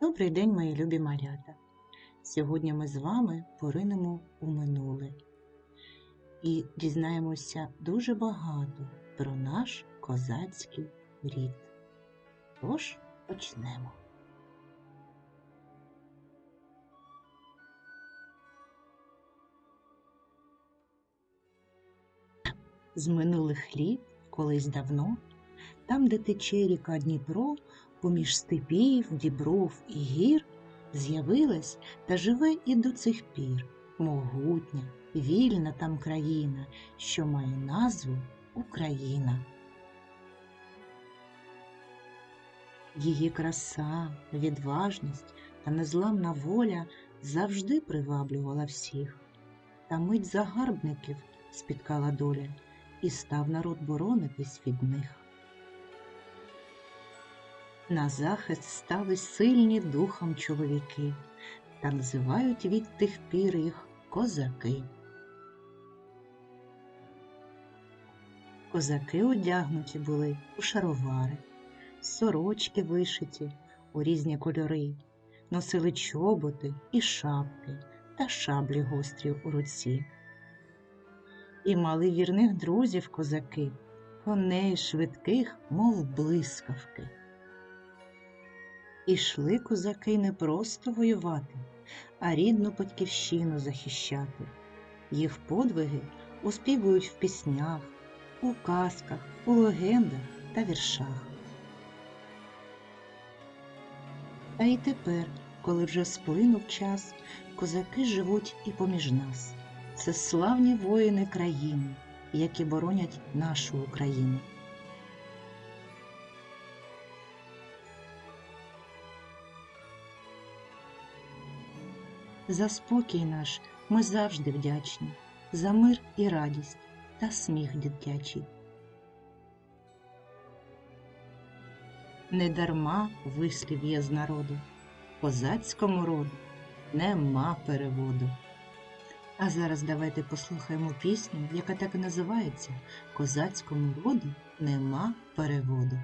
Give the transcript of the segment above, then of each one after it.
Добрий день, мої любі малята! Сьогодні ми з вами поринемо у минуле і дізнаємося дуже багато про наш козацький рід. Тож почнемо. З минулих літ, колись давно, там, де тече ріка Дніпро, поміж степів, дібров і гір, з'явилась та живе і до цих пір могутня, вільна там країна, що має назву Україна. Її краса, відважність та незламна воля завжди приваблювала всіх. Та мить загарбників спіткала доля, і став народ боронитись від них. На захист стали сильні духом чоловіки, та називають від тих пір їх козаки. Козаки одягнуті були у шаровари, сорочки вишиті у різні кольори, носили чоботи і шапки та шаблі гострі у руці. І мали вірних друзів козаки, коней швидких, мов блискавки. Ішли козаки не просто воювати, а рідну батьківщину захищати. Їх подвиги оспівують в піснях, у казках, у легендах та віршах. Та й тепер, коли вже сплинув час, козаки живуть і поміж нас. Це славні воїни країни, які боронять нашу Україну. За спокій наш ми завжди вдячні, за мир і радість та сміх дитячий. Недарма вислів є з народу, козацькому роду нема переводу. А зараз давайте послухаємо пісню, яка так і називається Козацькому роду нема переводу.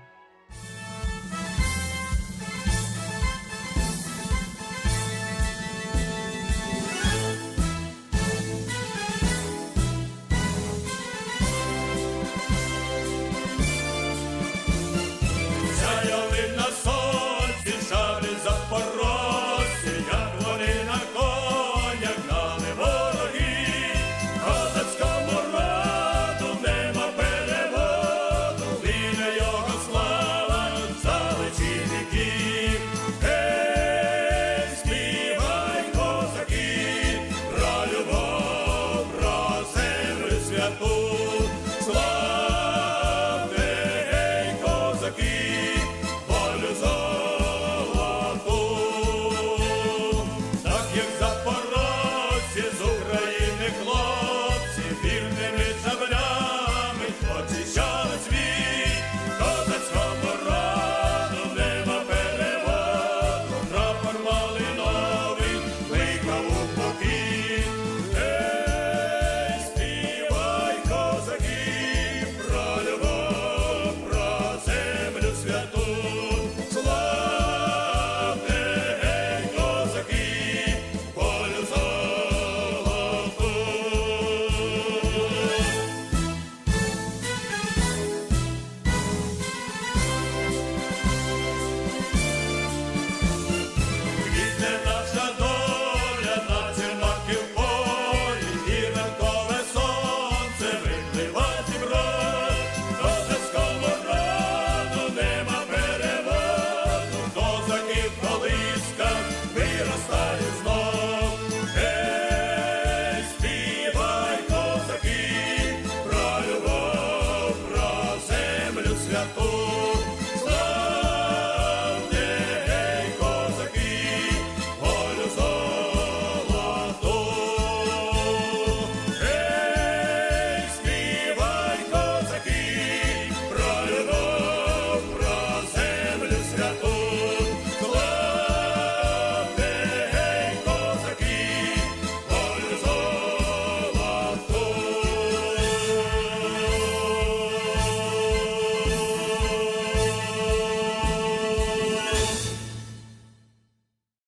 la.